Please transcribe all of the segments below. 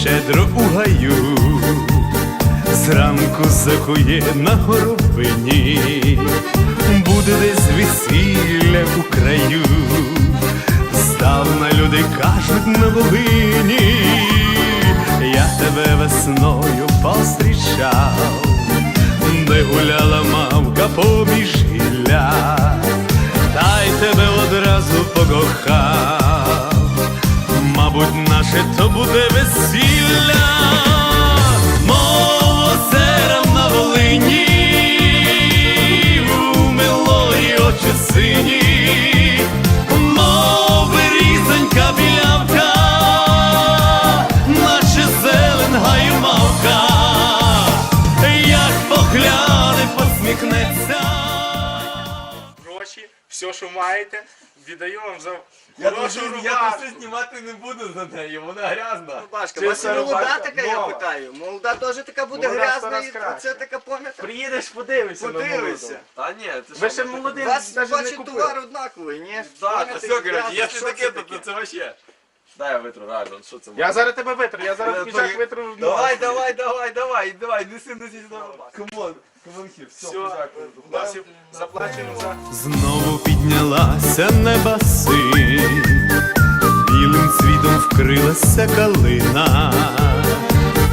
щедро у гаю, зранку закує на горобині, буде десь весілля у краю, здавна люди кажуть на Волині, я тебе весною пострічав, де гуляла мавка поміж гілля, та й тебе одразу покохав. Мабуть, наше то буде весілля, мов озера на Волині, у милої очі сині, мов різонька білявка, наче зелен гаю мавка, як погляне, посміхнеться. гроші, все, що маєте, віддаю вам за Я хорошу дуже я рубашку. це знімати не буду за нею, вона грязна. Рубашка, Це бачиш, все молода рубашка така, я нова. питаю. Молода теж така буде Молода грязна, і краще. це така пам'ятка. Приїдеш, подивишся на Подивися. молоду. Та ні, це Ви ще У молодий, вас, навіть не бачу, товар однаковий, ні? Так, Пам'ятник все, коротше, грязний, якщо що таке, це то це вообще. Дай я витру, реально, що це Я зараз тебе витру, я зараз Я піджак твої- витру. в Давай, давай, давай, давай, неси, неси. Камон, камон хір, все. Васю, заплачено за... Знову піднялася неба синь, білим цвітом вкрилася калина.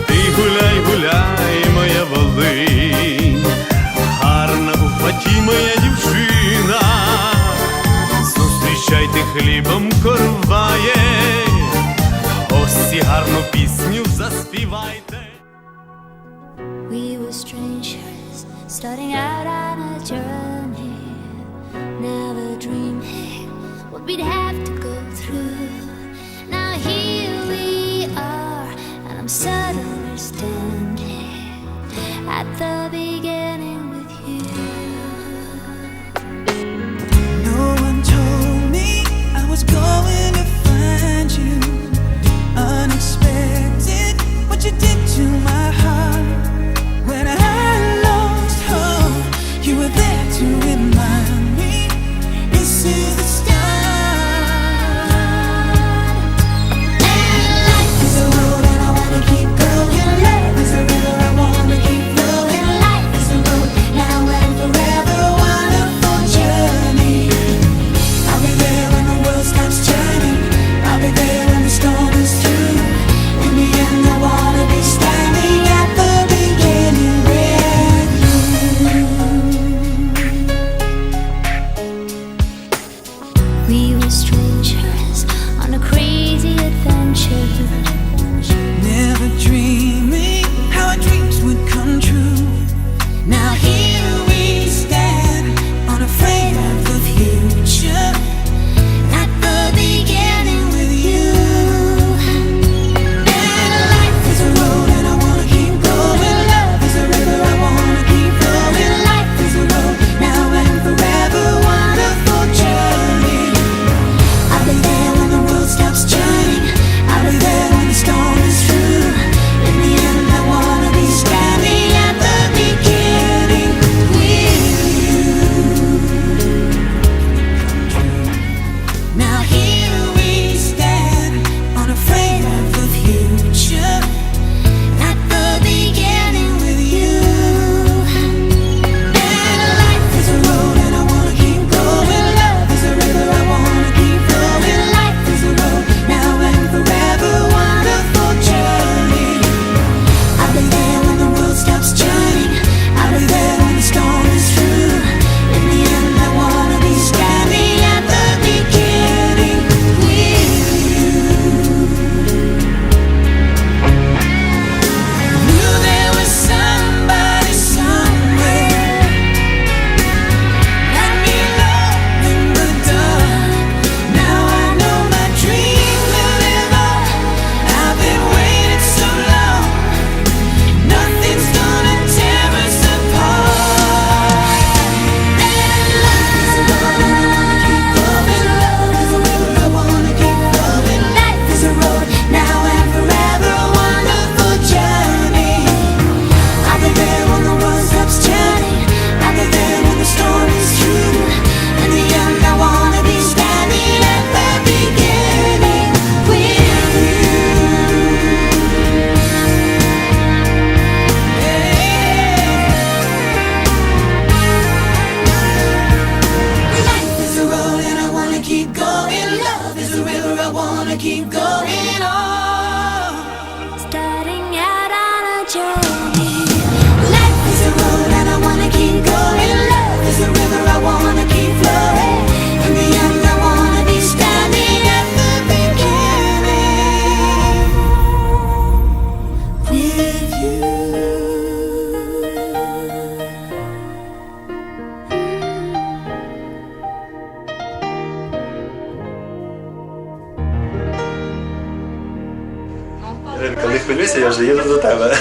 Ти гуляй, гуляй, моя Волинь, гарна у хаті моя дівчина, зустрічайте хлібом корває, гості гарну пісню заспівайте. Strangers, starting out on a journey. Never dreaming what we'd have to go through. Now here we are, and I'm suddenly standing at the beginning keep going on. Іринка, хвилююся, я вже їду до тебе.